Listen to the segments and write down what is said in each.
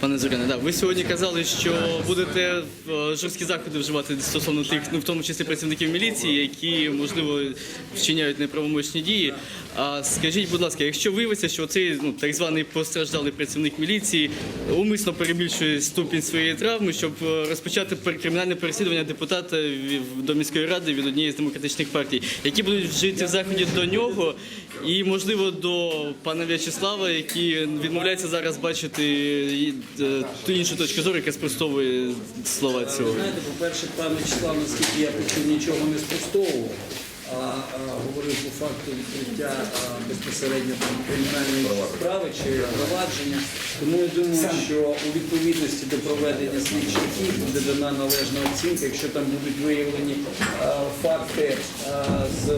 Пане Зоряне, да, ви сьогодні казали, що будете е, жорсткі заходи вживати стосовно тих, ну в тому числі працівників міліції, які можливо вчиняють неправомочні дії. А скажіть, будь ласка, якщо виявиться, що цей ну так званий постраждалий працівник міліції умисно перебільшує ступінь своєї травми, щоб е, розпочати кримінальне переслідування депутата до міської ради від однієї з демократичних партій, які будуть вжиті заходи до нього, і можливо до пана В'ячеслава, який відмовляється зараз бачити і, е, ту іншу точку зору, яка спростовує слова Ви цього. знаєте, по-перше, пан Вячеслав, наскільки я почув, нічого не спростовував, а, а говорив по факту відкриття а, безпосередньо там, кримінальної справи чи провадження. Тому я думаю, що у відповідності до проведення слідчих дій буде дана належна оцінка, якщо там будуть виявлені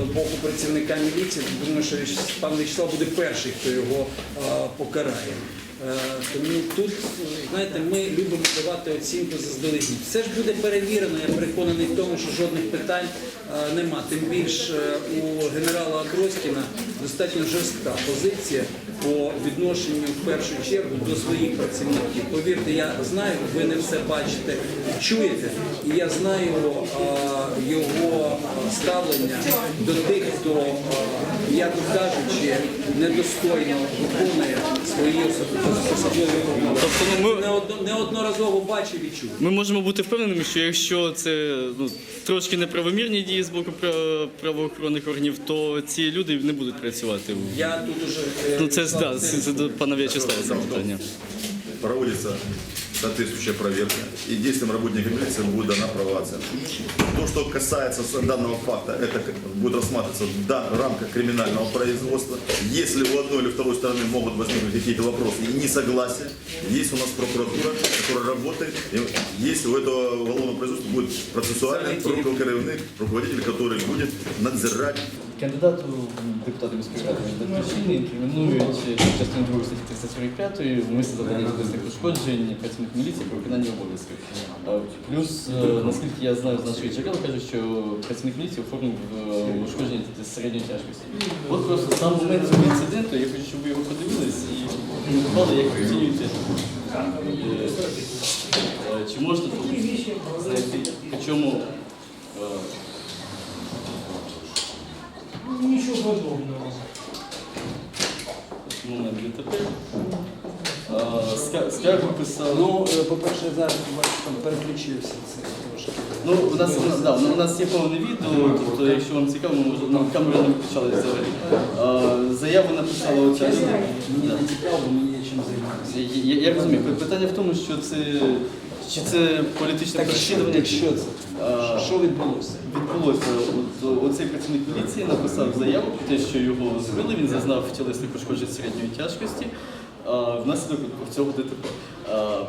боку працівника міліції, думаю, що пан Вячеслав буде перший, хто його покарає. Е, Тому тут, знаєте, ми любимо давати оцінку заздалегідь. Все ж буде перевірено, я переконаний в тому, що жодних питань е, нема. Тим більш е, у генерала Аброськіна достатньо жорстка позиція по відношенню в першу чергу до своїх працівників. Повірте, я знаю, ви не все бачите, чуєте, і я знаю його ставлення до тих, хто, м'яко кажучи, недостойно виконує свої особ- особливі. Тобто, ну, ми- неодноразово бачив і чув. Ми можемо бути впевненими, що якщо це ну, трошки неправомірні дії з боку правоохоронних органів, то ці люди не будуть працювати. Я тут уже е, Ну це да, пана В'ячеслава запитання. проводится соответствующая проверка, и действиям работника милиции будет дана правоценка. То, что касается данного факта, это будет рассматриваться в рамках криминального производства. Если у одной или второй стороны могут возникнуть какие-то вопросы и несогласия, есть у нас прокуратура, которая работает, и есть у этого уголовного производства будет процессуальный руководитель, который будет надзирать Кандидату в депутати міської ради від батьківщини інкримінують частину 2 статті 345 вмисне завдання тілесних ушкоджень працівник міліції про виконання обов'язків. Плюс, е, наскільки я знаю з нашої джерел, кажуть, що працівник міліції оформив е, ушкодження середньої тяжкості. От просто сам момент цього інциденту, я хочу, щоб ви його подивились і коментували, як оцінюєте. е, Чи можна тут знайти, по чому Нічого подобного. момент ДТП. А, ска- Скаргу писав. Ну, е, по-перше, я зараз бачу, там переключився це трошки. Ну, у нас, у нас, да, ну, у нас є повне відео, тобто, якщо вам цікаво, ми можемо, ну, камери не виключали взагалі. А, заяву написала оця людина. Мені не цікаво, мені є чим займатися. Я, я, я розумію, питання в тому, що це, чи це політичне Так що, переслідування, так що це? А, Що відбулося? Відбулося, от, оцей працівник поліції написав заяву про те, що його збили, він зазнав тілесних пошкоджень середньої тяжкості внаслідок цього ДТП.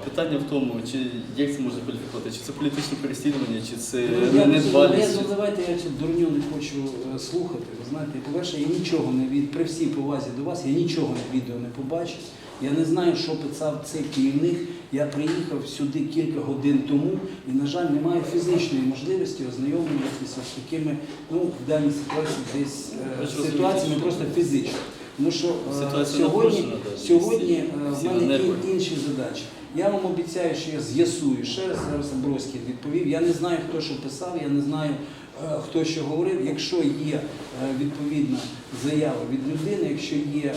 Питання в тому, чи як це можна кваліфікувати, чи це політичне переслідування, чи це Ну, я, недбалість. ну, давайте я цю дурню не хочу е, слухати. Ви знаєте, по-перше, я нічого не від при всій повазі до вас, я нічого на відео не побачив. Я не знаю, що писав цей керівник. Я приїхав сюди кілька годин тому і, на жаль, не маю фізичної можливості ознайомлюватися з такими, ну, в даній ситуації десь е, ситуаціями просто фізично. Тому що е, Ситуація сьогодні, напружена, да, сьогодні е, в мене ін- інші задачі. Я вам обіцяю, що я з'ясую ще раз, зараз Абровський відповів. Я не знаю, хто що писав, я не знаю, е, хто що говорив. Якщо є е, відповідна заява від людини, якщо є е,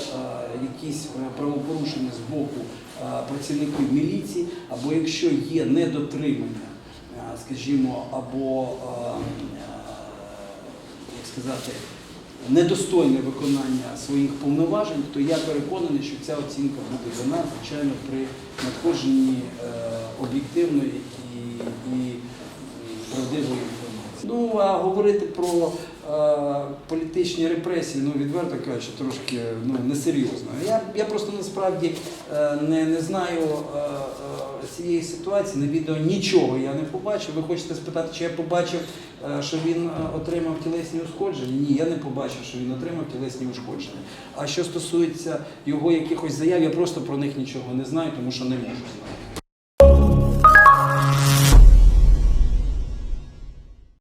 якісь е, правопорушення з боку е, працівників міліції, або якщо є недотримання, е, скажімо, або е, як сказати, недостойне виконання своїх повноважень, то я переконаний, що ця оцінка буде дана, звичайно, при надходженні е, об'єктивної і, і, правдивої інформації. Ну, а говорити про політичні репресії, ну, відверто кажучи, трошки ну, несерйозно. Я, я просто насправді е, не, не знаю е, е, цієї ситуації, на відео нічого я не побачив. Ви хочете спитати, чи я побачив, е, що він е, отримав тілесні ушкодження? Ні, я не побачив, що він отримав тілесні ушкодження. А що стосується його якихось заяв, я просто про них нічого не знаю, тому що не можу знати.